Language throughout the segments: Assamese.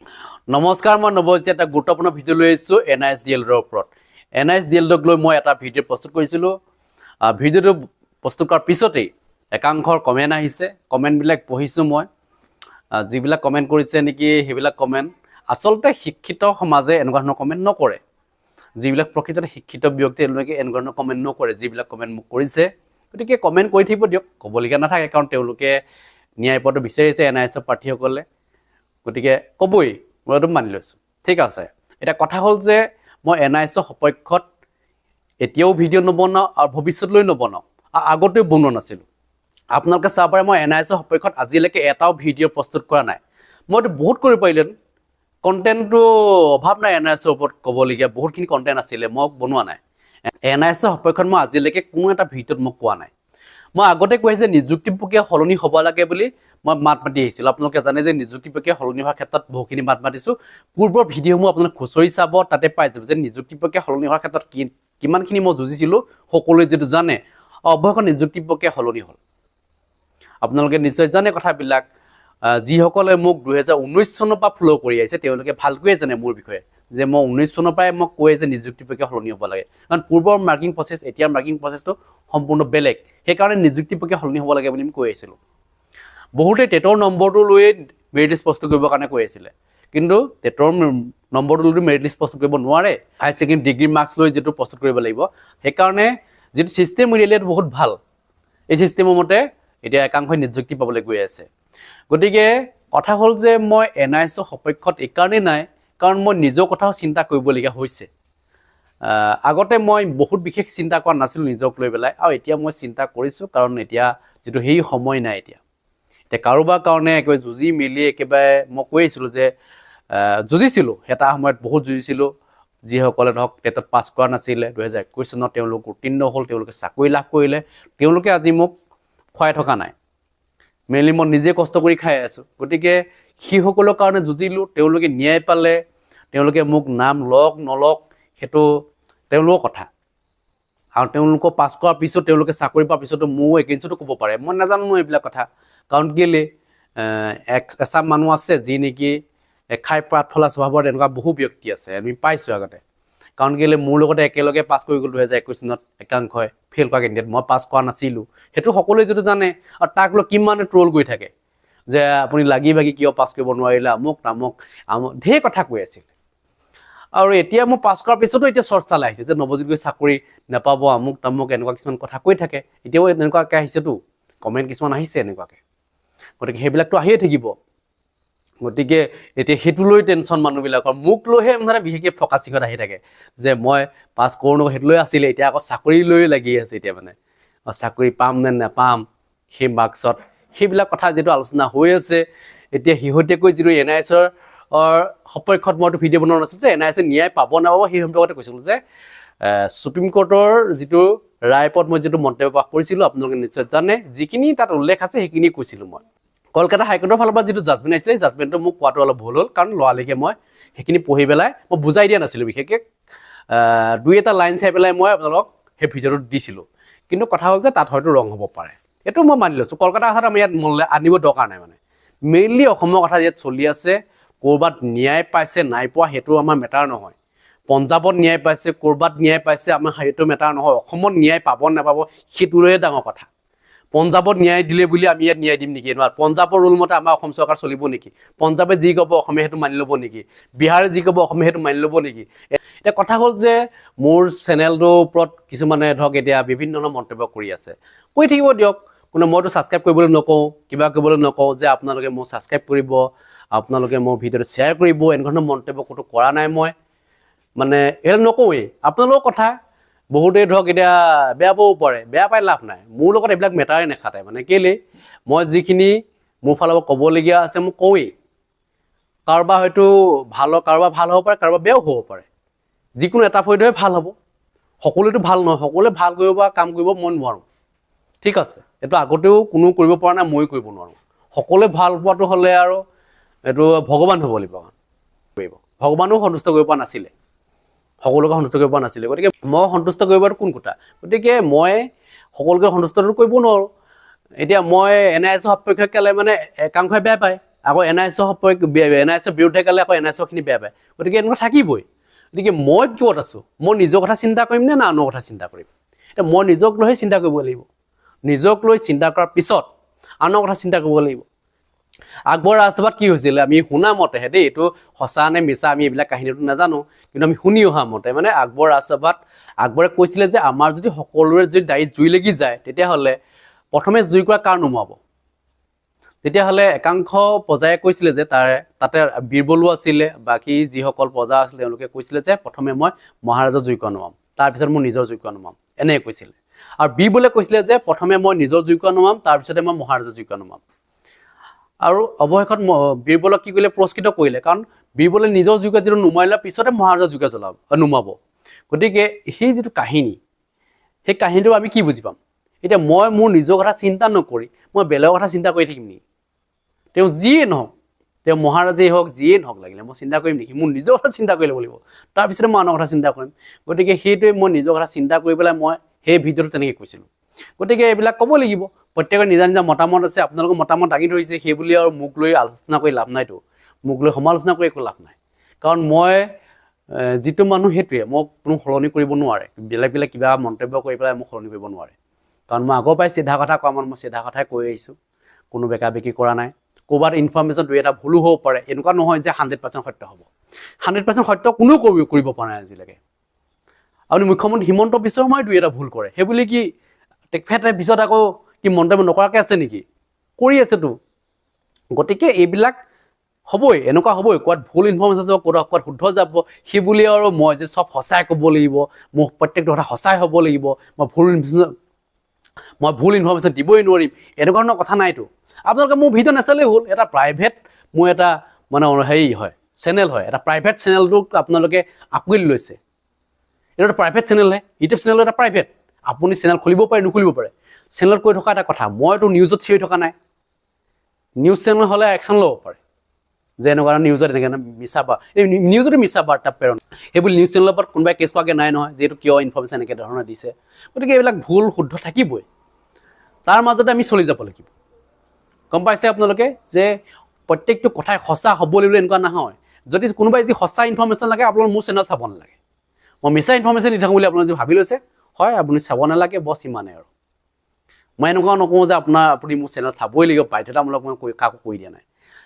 নমস্কাৰ মই নৱজিত এটা গুৰুত্বপূৰ্ণ ভিডিঅ' লৈ আহিছোঁ এন আই এছ ডি এলৰ ওপৰত। এন আই এছ ডি এলক লৈ মই এটা ভিডিঅ' প্ৰস্তুত কৰিছিলোঁ। ভিডিঅ'টো প্ৰস্তুত কৰাৰ পিছতেই একাংশৰ কমেণ্ট আহিছে। কমেণ্টবিলাক পঢ়িছোঁ মই। যিবিলাক কমেণ্ট কৰিছে নেকি সেইবিলাক কমেণ্ট আচলতে শিক্ষিত সমাজে এনেকুৱা ধৰণৰ কমেণ্ট নকৰে। যিবিলাক প্ৰকৃততে শিক্ষিত ব্যক্তি তেওঁলোকে এনেকুৱা ধৰণৰ কমেণ্ট নকৰে যিবিলাক কমেণ্ট মোক কৰিছে। গতিকে কমেণ্ট কৰি থাকিব দিয়ক ক'বলগীয়া নাথাকে কাৰণ তেওঁলোকে ন্যায় পোৱাটো বিচাৰিছে এন আই এছৰ প্ৰাৰ্থীসকলে। গতিকে ক'বই মই এইটো মানি লৈছোঁ। ঠিক আছে। এতিয়া কথা হ'ল যে মই এন আই এছৰ সপক্ষত এতিয়াও ভিডিঅ' নবনাওঁ আৰু ভৱিষ্যতলৈ নবনাওঁ। আৰু আগতেও বনোৱা নাছিলোঁ। আপোনালোকে চাব পাৰে মই এন আই এছৰ সপক্ষত আজিলৈকে এটাও ভিডিঅ' প্ৰস্তুত কৰা নাই। মইতো বহুত কৰিব পাৰিলেন কণ্টেণ্টটো অভাৱ নাই এন আই এছৰ ওপৰত ক'বলগীয়া। বহুতখিনি কণ্টেণ্ট আছিলে, মই বনোৱা নাই। এন আই এছৰ সপক্ষত মই আজিলৈকে কোনো এটা ভিডিঅ'ত মই কোৱা নাই। মই আগতে কৈ আহিছোঁ নিযুক্তি প্ৰক্ৰিয়া সলনি হ'ব লাগে বুলি মই মাত মাতি আহিছিলোঁ। আপোনালোকে জানে যে নিযুক্তি প্ৰক্ৰিয়া সলনি হোৱাৰ ক্ষেত্ৰত বহুখিনি মাত মাতিছোঁ। পূৰ্বৰ ভিডিঅ'সমূহ আপোনালোকে খুচৰি চাব তাতে পাই যাব যে নিযুক্তি প্ৰক্ৰিয়া সলনি হোৱাৰ ক্ষেত্ৰত কি কিমানখিনি মই যুঁজিছিলোঁ সকলোৱে যিটো জানে। অৱশেষত নিযুক্তি প্ৰক্ৰিয়া সলনি হ'ল। আপোনালোকে নিশ্চয় জানে কথাবিলাক। যিসকলে মোক দুহেজাৰ ঊনৈছ চনৰ পৰা ফ'ল' কৰি আহিছে তেওঁলোকে ভালকৈয়ে জানে মোৰ বিষয়ে যে মই ঊনৈছ চনৰ পৰাই মই কৈ যে নিযুক্তি প্ৰক্ৰিয়া সলনি হ'ব লাগে। কাৰণ পূৰ্বৰ মাৰ্কিং প্ৰচেছ এতিয়াৰ মাৰ্কিং প্ৰচেছটো সম্পূৰ্ণ বেলেগ। সেইকাৰণে নিযুক্তি প্ৰক্ৰিয়া সলনি হ'ব লাগে বুলি আমি কৈ আহিছিলোঁ বহুতে টেটৰ নম্বৰটো লৈয়ে মেৰিট লিষ্ট প্ৰস্তুত কৰিবৰ কাৰণে কৈ আছিলে। কিন্তু টেটৰ নম্বৰটো লৈ মেৰিট লিষ্ট প্ৰস্তুত কৰিব নোৱাৰে। হায়াৰ ছেকেণ্ডেৰী ডিগ্ৰী মাৰ্কছ লৈ যিটো প্ৰস্তুত কৰিব লাগিব। সেইকাৰণে যিটো ছিষ্টেম উলিয়ালে বহুত ভালো। এই ছিষ্টেমৰ মতে এতিয়া একাংশই নিযুক্তি পাবলৈ গৈ আছে। গতিকে কথা হ'ল যে মই এন আই এছৰ সপক্ষত এইকাৰণেই নাই। কাৰণ মই নিজৰ কথাও চিন্তা কৰিবলগীয়া হৈছে। আগতে মই বহুত বিশেষ চিন্তা কৰা নাছিলোঁ নিজক লৈ পেলাই আৰু এতিয়া মই চিন্তা কৰিছোঁ কাৰণ এতিয়া যিটো সেই সময় নাই এতিয়া। এতিয়া কাৰোবাৰ কাৰণে একেবাৰে যুঁজি মেলি একেবাৰে মই কৈ আছিলোঁ যে যুঁজিছিলোঁ। এটা সময়ত বহুত যুঁজিছিলোঁ। যিসকলে ধৰক টেটত পাছ কৰা নাছিলে দুহেজাৰ একৈছ চনত তেওঁলোক উত্তীৰ্ণ হ'ল তেওঁলোকে চাকৰি লাভ কৰিলে। তেওঁলোকে আজি মোক খুৱাই থকা নাই। মেইনলি মই নিজে কষ্ট কৰি খাই আছোঁ। গতিকে সেইসকলৰ কাৰণে যুঁজিলোঁ তেওঁলোকে ন্যায় পালে। তেওঁলোকে মোক নাম লওক নলওক সেইটো তেওঁলোকৰ কথা। আৰু তেওঁলোকক পাছ কৰাৰ পিছত তেওঁলোকে চাকৰি পোৱাৰ পিছতো ময়ো এগেইনষ্টতো ক'ব পাৰে। মই নাজানো এইবিলাক কথা। কাৰণ কেলৈ এক এচাম মানুহ আছে যি নেকি খাই পাত ফলা স্বভাৱৰ তেনেকুৱা বহু ব্যক্তি আছে। আমি পাইছোঁ আগতে। কাৰণ কেলৈ মোৰ লগতে একেলগে পাছ কৰি গ'ল দুহেজাৰ একৈছ চনত। একাংশই ফেইল কৰা কেণ্ডিডেট মই পাছ কৰা নাছিলোঁ। সেইটো সকলোৱে যিটো জানে আৰু তাক লৈ কিমানে ট্ৰল কৰি থাকে। যে আপুনি লাগি ভাগি কিয় পাছ কৰিব নোৱাৰিলে? আমুক তামুক আমুক ঢেৰ কথা কৈ আছিলে। আৰু এতিয়া মই পাছ কৰাৰ পিছতো এতিয়া চৰ্চালৈ আহিছে যে নৱজিত গৈ চাকৰি নাপাব আমুক তামুক এনেকুৱা কিছুমান কথা কৈ থাকে। এতিয়াও এনেকুৱাকৈ আহিছেতো। কমেণ্ট কিছুমান আহিছে এনেকুৱাকৈ। গতিকে সেইবিলাকতো আহিয়ে থাকিব। গতিকে এতিয়া সেইটো লৈ টেনশ্যন মানুহবিলাকৰ। মোক লৈহে মানে বিশেষকৈ ফকাচিঙত আহি থাকে যে মই পাছ কৰোঁ নকৰোঁ সেইটো লৈ আছিলে এতিয়া আকৌ চাকৰি লৈ লাগি আছে এতিয়া মানে। চাকৰি পাম নে নাপাম সেই মাৰ্কছত সেইবিলাক কথা যিটো আলোচনা হৈ আছে এতিয়া শেহতীয়াকৈ যিটো এন আই এছৰ সপক্ষত মইতো ভিডিঅ' বনোৱা নাছিলোঁ যে এন আই এছে ন্যায় পাব নাপাব সেই সম্পৰ্কতে কৈছিলোঁ যে এ, ছুপ্ৰিম কোৰ্টৰ যিটো ৰায় ওপৰত মই যিটো মন্তব্য প্ৰকাশ কৰিছিলোঁ আপোনালোকে নিশ্চয় জানে। যিখিনি তাত উল্লেখ আছে সেইখিনি কৈছিলোঁ মই। কলকাতা হাইকোৰ্টৰ ফালৰ পৰা যিটো জাজমেণ্ট আহিছিলে সেই জাজমেণ্টটো মোক কোৱাটো অলপ ভুল হ'ল কাৰণ লৰালৰিকৈ মই সেইখিনি পঢ়ি পেলাই মই বুজাই দিয়া নাছিলোঁ বিশেষকৈ। দুই এটা লাইন চাই পেলাই মই আপোনালোকক সেই ভিডিঅ'টো দিছিলোঁ। কিন্তু কথা হ'ল যে তাত হয়তো ৰং হ'ব পাৰে। এইটো মই মানি লৈছোঁ। কলকাতা কথাটো আমি ইয়াত মনলৈ আনিব দৰকাৰ নাই মানে। মেইনলি অসমৰ কথা ইয়াত চলি আছে। ক'ৰবাত ন্যায় পাইছে নাই পোৱা সেইটো আমাৰ মেটাৰ নহয়। পঞ্জাৱত ন্যায় পাইছে ক'ৰবাত ন্যায় পাইছে আমাৰ সেইটো মেটাৰ নহয়। অসমত ন্যায় পাব নাপাব সেইটোলৈয়ে ডাঙৰ কথা। পঞ্জাৱত ন্যায় দিলে বুলি আমি ইয়াত ন্যায় দিম নেকি? নোৱাৰে পঞ্জাৱৰ ৰুল মতে আমাৰ অসম চৰকাৰ চলিব নেকি? পঞ্জাৱে যি ক'ব অসমীয়া সেইটো মানি ল'ব নেকি? বিহাৰে যি ক'ব অসমীয়া সেইটো মানি ল'ব নেকি? এতিয়া কথা হ'ল যে মোৰ চেনেলটোৰ ওপৰত কিছুমানে ধৰক এতিয়া বিভিন্ন ধৰণৰ মন্তব্য কৰি আছে। কৈ থাকিব দিয়ক। কোনো মইতো ছাবস্ক্ৰাইব কৰিবলৈ নকওঁ কিবা কৰিবলৈ নকওঁ যে আপোনালোকে মোক ছাবস্ক্ৰাইব কৰিব। আপোনালোকে মোৰ ভিডিঅ'টো শ্বেয়াৰ কৰিব এনেকুৱা ধৰণৰ মন্তব্য ক'তো কৰা নাই মই। মানে এইবিলাক নকওঁৱেই। আপোনালোকৰ কথা বহুতেই ধৰক এতিয়া বেয়া পাবও পাৰে বেয়া পাই লাভ নাই। মোৰ লগত এইবিলাক মেটাৰে নাখাতে মানে কেলৈ মই যিখিনি মোৰ ফালৰ পৰা ক'বলগীয়া আছে মই কওঁৱেই। কাৰোবাৰ হয়তো ভাল কাৰোবাৰ ভাল হ'ব পাৰে কাৰোবাৰ বেয়াও হ'ব পাৰে। যিকোনো এটা পৰ্যায়ে ভাল হ'ব। সকলোৱেতো ভাল নহয়। সকলোৱে ভাল কৰিব পৰা কাম কৰিব মই নোৱাৰোঁ। ঠিক আছে। এইটো আগতেও কোনো কৰিব পৰা নাই ময়ো কৰিব নোৱাৰোঁ। সকলোৱে ভাল পোৱাটো হ'লে আৰু এইটো ভগৱান হ'ব লাগিব কৰিব। ভগৱানেও সন্তুষ্ট কৰিব পৰা নাছিলে। সকলোকে সন্তুষ্ট কৰিব পৰা নাছিলে। গতিকে মই সন্তুষ্ট কৰিবটো কোন কথা? গতিকে মই সকলোকে সন্তুষ্টটো কৰিব নোৱাৰোঁ। এতিয়া মই এন আই এছৰ সপক্ষে কেলে মানে একাংশই বেয়া পায়। আকৌ এন আই এছৰ সপক্ষে এন আই এছৰ বিৰুদ্ধে গালে আকৌ এন আই এছৰখিনি বেয়া পায়। গতিকে এনেকুৱা থাকিবই। গতিকে মই কিয়ত আছোঁ? মই নিজৰ কথা চিন্তা কৰিম নে না আনৰ কথা চিন্তা কৰিম? এতিয়া মই নিজক লৈহে চিন্তা কৰিব লাগিব। নিজক লৈ চিন্তা কৰাৰ পিছত আনৰ কথা চিন্তা কৰিব লাগিব। আকবৰ ৰাজসভাত কি হৈছিলে? আমি শুনা মতেহে দেই এইটো সঁচা নে মিছা আমি এইবিলাক কাহিনীটো নাজানো কিন্তু আমি শুনি অহা মতে মানে আকবৰ ৰাজসভাত আকবৰে কৈছিলে যে আমাৰ যদি সকলোৰে যদি দাড়িত জুই লাগি যায় তেতিয়াহ'লে প্ৰথমে জুই কৰা নুমাব তেতিয়াহ'লে একাংশ প্ৰজাই কৈছিলে যে তাৰে তাতে বীৰবলো আছিলে বাকী যিসকল প্ৰজা আছিলে তেওঁলোকে কৈছিলে যে প্ৰথমে মই মহাৰাজৰ জুইকুৰা নুমাম তাৰপিছত মোৰ নিজৰ জুইকুৰা নুমাম এনেকৈ কৈছিলে। আৰু বীৰবলে কৈছিলে যে প্ৰথমে মই নিজৰ জুইকুৰা নুমাম তাৰপিছতে মই মহাৰাজৰ জুইকুৰা নুমাম আৰু অৱশেষত বীৰবলক কি কৰিলে? পুৰস্কৃত কৰিলে। কাৰণ বীৰবলে নিজৰ যুগে যিটো নুমাই লোৱাৰ পিছতে মহাৰাজৰ যুগে জ্বলাব নুমাব। গতিকে সেই যিটো কাহিনী সেই কাহিনীটো আমি কি বুজি পাম? এতিয়া মই মোৰ নিজৰ কথা চিন্তা নকৰি মই বেলেগৰ কথা চিন্তা কৰি থাকিম নেকি? তেওঁ যিয়ে নহওক তেওঁ মহাৰাজেই হওক যিয়ে নহওক লাগিলে মই চিন্তা কৰিম নেকি? মোৰ নিজৰ কথা চিন্তা কৰি ল'ব লাগিব। তাৰপিছতে মই আনৰ কথা চিন্তা কৰিম। গতিকে সেইটোৱে মই নিজৰ কথা চিন্তা কৰি পেলাই মই সেই ভিডিঅ'টো তেনেকৈ কৈছিলোঁ। গতিকে এইবিলাক ক'ব লাগিব। প্ৰত্যেকৰ নিজা নিজা মতামত আছে আপোনালোকৰ মতামত দাঙি ধৰিছে সেই বুলি আৰু মোক লৈ আলোচনা কৰি লাভ নাইতো। মোক লৈ সমালোচনা কৰি একো লাভ নাই। কাৰণ মই যিটো মানুহ সেইটোৱে মোক কোনো সলনি কৰিব নোৱাৰে। বেলেগ বেলেগ কিবা মন্তব্য কৰি পেলাই মোক সলনি কৰিব নোৱাৰে। কাৰণ মই আগৰ পৰাই চিধা কথা কোৱা মানুহ মই চিধা কথাই কৈ আহিছোঁ। কোনো বেকা বেকি কৰা নাই। ক'ৰবাত ইনফৰ্মেশ্যন দুই এটা ভুলো হ'ব পাৰে। এনেকুৱা নহয় যে হাণ্ড্ৰেড পাৰ্চেণ্ট সত্য হ'ব। হাণ্ড্ৰেড পাৰ্চেণ্ট সত্য কোনেও কৰিব কৰিব পৰা নাই আজিলৈকে। আপুনি মুখ্যমন্ত্ৰী হিমন্ত বিশ্ব শৰ্মাই দুই এটা ভুল কৰে। সেই বুলি কি তেখেতে পিছত আকৌ কি মন্তব্য নকৰাকৈ আছে নেকি? কৰি আছেতো। গতিকে এইবিলাক হ'বই এনেকুৱা হ'বই। ক'ৰবাত ভুল ইনফৰ্মেশ্যন যাব ক'ৰবাত ক'ৰবাত শুদ্ধ যাব সেই বুলি আৰু মই যে চব সঁচাই ক'ব লাগিব মোৰ প্ৰত্যেকটো কথা সঁচাই হ'ব লাগিব মই ভুল ইনফৰ্মেশ্যন মই ভুল ইনফৰ্মেশ্যন দিবই নোৱাৰিম এনেকুৱা ধৰণৰ কথা নাইতো। আপোনালোকে মোৰ ভিডিঅ' নাচালেই হ'ল এটা প্ৰাইভেট মোৰ এটা মানে হেৰি হয় চেনেল হয় এটা প্ৰাইভেট চেনেলটোক আপোনালোকে আঁকোৱালি লৈছে। এইটো এটা প্ৰাইভেট চেনেলহে ইউটিউব চেনেল এটা প্ৰাইভেট আপুনি চেনেল খুলিব পাৰে, নুখুলিব পাৰে। চেনেলত কৈ থকা এটা কথা, মইতো নিউজত চিঞৰি থকা নাই। নিউজ চেনেল হ'লে একশ্যন ল'ব পাৰে। যে এনেকুৱা এটা নিউজত এনেকৈ মিছা বা নিউজতো মিছা বাৰ্তা প্ৰেৰণ। সেইবুলি নিউজ চেনেলৰ ওপৰত কোনোবাই কেছ পোৱাকৈ নাই নহয়, যিহেতু কিয় ইনফৰ্মেশ্যন এনেকৈ ধৰণৰ দিছে। গতিকে এইবিলাক ভুল, শুদ্ধ থাকিবই। তাৰ মাজতে আমি চলি যাব লাগিব। গম পাইছে আপোনালোকে যে প্ৰত্যেকটো কথাই সঁচা হ'ব লাগিব এনেকুৱা নহয়। যদি কোনোবাই যদি সঁচা ইনফৰ্মেশ্যন লাগে, আপোনালোকে মোৰ চেনেল চাব নালাগে। মই মিছা ইনফৰ্মেশ্যন দি থাকোঁ বুলি আপোনালোকে ভাবি লৈছে। হয় আপুনি চাব নালাগে বছ ইমানেই আৰু। মই এনেকুৱা নকওঁ যে আপোনাৰ আপুনি মোৰ চেনেল চাবই লাগিব বাধ্যতামূলক মই কৈ কাকো কৈ দিয়া নাই।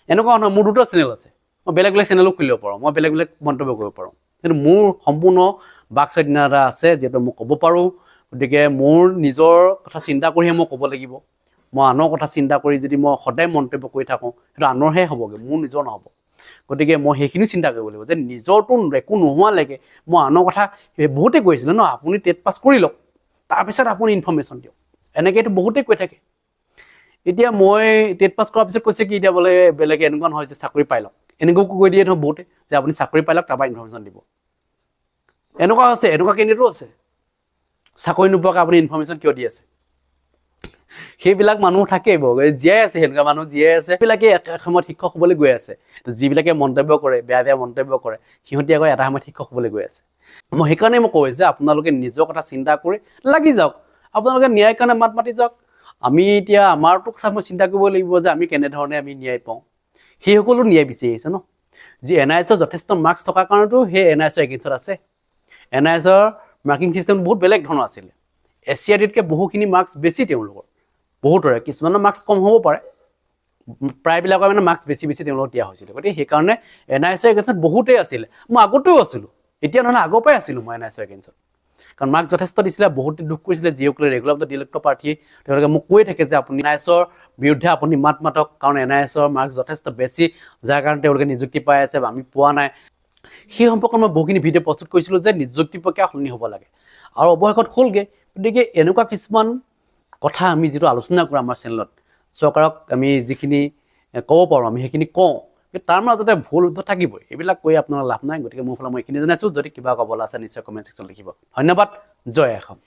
এনেকুৱা নহয় মোৰ দুটা চেনেল আছে। মই বেলেগ বেলেগ চেনেলো খুলিব পাৰোঁ মই বেলেগ বেলেগ মন্তব্য কৰিব পাৰোঁ। কিন্তু মোৰ সম্পূৰ্ণ বাক স্বাধীনতা আছে যিহেতু মই ক'ব পাৰোঁ। গতিকে মোৰ নিজৰ কথা চিন্তা কৰিহে মই ক'ব লাগিব। মই আনৰ কথা চিন্তা কৰি যদি মই সদায় মন্তব্য কৰি থাকোঁ সেইটো আনৰহে হ'বগৈ মোৰ নিজৰ নহ'ব। গতিকে মই সেইখিনিও চিন্তা কৰিব লাগিব যে নিজৰটো একো নোহোৱালৈকে মই আনৰ কথা বহুতে কৈছিলে ন, আপুনি টেট পাছ কৰি লওক, তাৰপিছত আপুনি ইনফৰ্মেশ্যন দিয়ক। এনেকৈতো বহুতেই কৈ থাকে। এতিয়া মই টেট পাছ কৰাৰ পিছত কৈছে কি, এতিয়া বোলে বেলেগে এনেকুৱা নহয় যে চাকৰি পাই লওক। এনেকুৱাও কৈ দিয়ে নহয় বহুতে, যে আপুনি চাকৰি পাই লওক, তাৰপৰা ইনফৰ্মেশ্যন দিব। এনেকুৱা আছে, এনেকুৱা কেন্দ্ৰতো আছে। চাকৰি নোপোৱাকৈ আপুনি ইনফৰ্মেশ্যন কিয় দি আছে? সেইবিলাক মানুহ থাকেই বাৰু। এই জীয়াই আছে সেনেকুৱা মানুহ জীয়াই আছে। সেইবিলাকে এটা সময়ত শিক্ষক হ'বলৈ গৈ আছে। যিবিলাকে মন্তব্য কৰে বেয়া বেয়া মন্তব্য কৰে সিহঁতি আকৌ এটা সময়ত শিক্ষক হ'বলৈ গৈ আছে। মই সেইকাৰণে মই কওঁ যে আপোনালোকে নিজৰ কথা চিন্তা কৰি লাগি যাওক। আপোনালোকে ন্যায়ৰ কাৰণে মাত মাতি যাওক। আমি এতিয়া আমাৰতো কথা মই চিন্তা কৰিব লাগিব যে আমি কেনেধৰণে আমি ন্যায় পাওঁ। সেইসকলো ন্যায় বিচাৰি আহিছে ন? যি এন আই এছৰ যথেষ্ট মাৰ্কছ থকাৰ কাৰণেতো সেই এন আই এছৰ এগেইনষ্টত আছে। এন আই এছৰ মাৰ্কিং চিষ্টেম বহুত বেলেগ ধৰণৰ আছিলে। এছ চি আৰ ডিতকৈ বহুখিনি মাৰ্কছ বেছি তেওঁলোকৰ। বহুতৰে, কিছুমানৰ মাৰ্কছ কম হ'ব পাৰে। প্ৰায়বিলাকৰ মানে মাৰ্কছ বেছি বেছি তেওঁলোকক দিয়া হৈছিলে। গতিকে সেইকাৰণে এন আই এছৰ এগেইনষ্টত বহুতেই আছিলে। মই আগতেও আছিলোঁ। এতিয়া নহ'লে আগৰ পৰাই আছিলোঁ মই এন আই এছৰ এগেইনষ্টত কাৰণ মাৰ্কছ যথেষ্ট দিছিলে, বহুতে দুখ কৰিছিলে। যিসকলে ৰেগুলাৰ অফ দ্য ডিলেক্টৰ পাৰ্টীয়ে তেওঁলোকে মোক কৈ থাকে যে আপুনি এন আই এছৰ বিৰুদ্ধে আপুনি মাত মাতক। কাৰণ এন আই এছৰ মাৰ্কছ যথেষ্ট বেছি, যাৰ কাৰণে তেওঁলোকে নিযুক্তি পাই আছে বা আমি পোৱা নাই। সেই সম্পৰ্কত মই বহুখিনি ভিডিঅ' প্ৰস্তুত কৰিছিলোঁ যে নিযুক্তি প্ৰক্ৰিয়া সলনি হ'ব লাগে। আৰু অৱশেষত হ'লগৈ। গতিকে এনেকুৱা কিছুমান কথা আমি যিটো আলোচনা কৰোঁ আমাৰ চেনেলত চৰকাৰক আমি যিখিনি ক'ব পাৰোঁ, আমি সেইখিনি কওঁ, কিন্তু তাৰ মাজতে ভুল থাকিবই। এইবিলাক কৈ আপোনাৰ লাভ নাই, গতিকে মোৰ ফালে মই এইখিনি জনাইছোঁ। যদি কিবা ক'বলৈ আছে, নিশ্চয় কমেণ্ট ছেকশ্যন লিখিব। ধন্যবাদ, জয় অসম